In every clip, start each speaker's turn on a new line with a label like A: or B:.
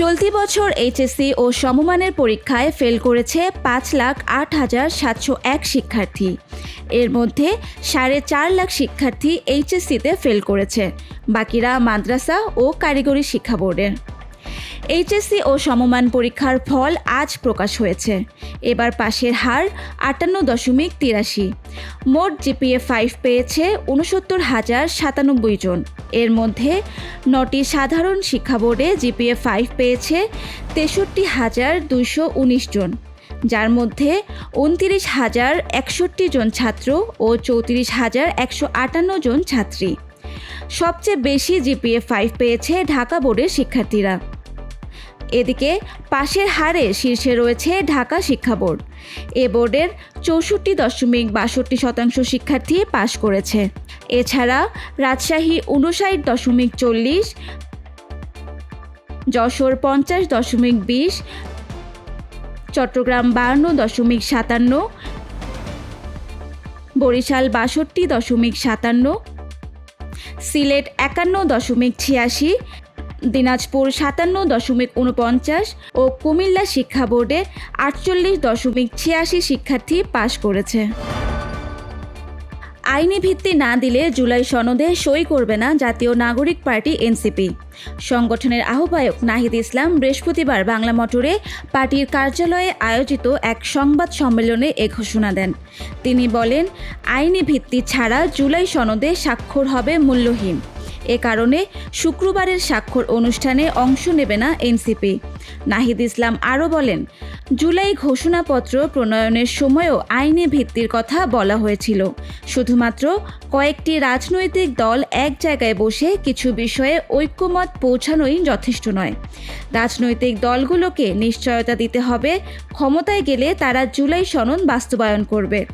A: চলতি বছর এইচএসসি ও সমমানের পরীক্ষায় ফেল করেছে পাঁচ লাখ আট হাজার সাতশো এক শিক্ষার্থী। এর মধ্যে সাড়ে চার লাখ শিক্ষার্থী এইচএসসিতে ফেল করেছে। বাকিরা মাদ্রাসা ও কারিগরি শিক্ষা বোর্ডের। এইচএসসি ও সমমান পরীক্ষার ফল আজ প্রকাশ হয়েছে। এবার পাশের হার আটান্ন দশমিক তিরাশি। মোট জিপিএ ফাইভ পেয়েছে উনসত্তর হাজার সাতানব্বই জন। এর মধ্যে নটি সাধারণ শিক্ষা বোর্ডে জিপিএ ফাইভ পেয়েছে তেষট্টি হাজার দুইশো উনিশ জন। যার মধ্যে উনতিরিশ হাজার একষট্টি জন ছাত্র ও চৌত্রিশ হাজার একশো আটান্ন জন ছাত্রী। সবচেয়ে বেশি জিপিএ ফাইভ পেয়েছে ঢাকা বোর্ডের শিক্ষার্থীরা। এদিকে পাশের হারে শীর্ষে রয়েছে ঢাকা শিক্ষা বোর্ড। এ বোর্ডের চৌষট্টি দশমিক বাষট্টি শতাংশ শিক্ষার্থী পাশ করেছে। এছাড়া রাজশাহী উনষাট দশমিক চল্লিশ, যশোর পঞ্চাশ দশমিক বিশ, চট্টগ্রাম বাহান্ন দশমিক সাতান্ন, বরিশাল বাষট্টি দশমিক সাতান্ন, সিলেট একান্ন দশমিক ছিয়াশি দিনাজপুর সাতান্ন দশমিক উনপঞ্চাশ ও কুমিল্লা শিক্ষা বোর্ডে আটচল্লিশ দশমিক ছিয়াশি শিক্ষার্থী পাশ করেছে। আইনি ভিত্তি না দিলে জুলাই সনদে সই করবে না জাতীয় নাগরিক পার্টি এনসিপি। সংগঠনের আহ্বায়ক নাহিদ ইসলাম বৃহস্পতিবার বাংলা মোটরে পার্টির কার্যালয়ে আয়োজিত এক সংবাদ সম্মেলনে এ ঘোষণা দেন। তিনি বলেন, আইনি ভিত্তি ছাড়া জুলাই সনদে স্বাক্ষর হবে মূল্যহীন। এ কারণে শুক্রবারের স্বাক্ষর অনুষ্ঠানে অংশ নেবে না এনসিপি। নাহিদ ইসলাম আরও বলেন, জুলাই ঘোষণাপত্র প্রণয়নের সময়ও আইনে ভিত্তির কথা বলা হয়েছিল। শুধুমাত্র কয়েকটি রাজনৈতিক দল এক জায়গায় বসে কিছু বিষয়ে ঐক্যমত পৌঁছানোই যথেষ্ট নয়। রাজনৈতিক দলগুলোকে নিশ্চয়তা দিতে হবে, ক্ষমতায় গেলে তারা জুলাই সনদ বাস্তবায়ন করবে।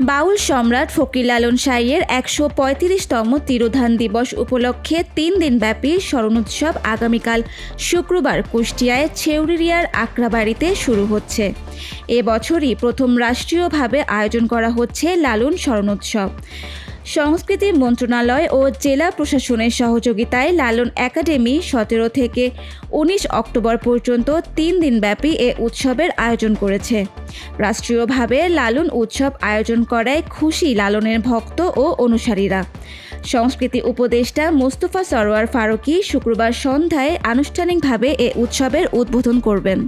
A: বাউল সম্রাট ফকির লালন সাইয়ের একশো পঁয়ত্রিশতম তিরোধান দিবস উপলক্ষে তিন দিনব্যাপী স্মরণ উৎসব আগামীকাল শুক্রবার কুষ্টিয়ায় ছেউরিয়ার আকরাবাড়িতে শুরু হচ্ছে। এ বছরই প্রথম রাষ্ট্রীয়ভাবে আয়োজন করা হচ্ছে লালন স্মরণ উৎসব সংস্কৃতি মন্ত্রণালয় ও জেলা প্রশাসনের সহযোগিতায় লালন একাডেমি সতেরো থেকে উনিশ অক্টোবর পর্যন্ত তিন দিনব্যাপী এ উৎসবের আয়োজন করেছে। রাষ্ট্রীয়ভাবে লালন উৎসব আয়োজন করায় খুশি লালনের ভক্ত ও অনুসারীরা। সংস্কৃতি উপদেষ্টা মোস্তফা সরোয়ার ফারুকি শুক্রবার সন্ধ্যায় আনুষ্ঠানিকভাবে এ উৎসবের উদ্বোধন করবেন।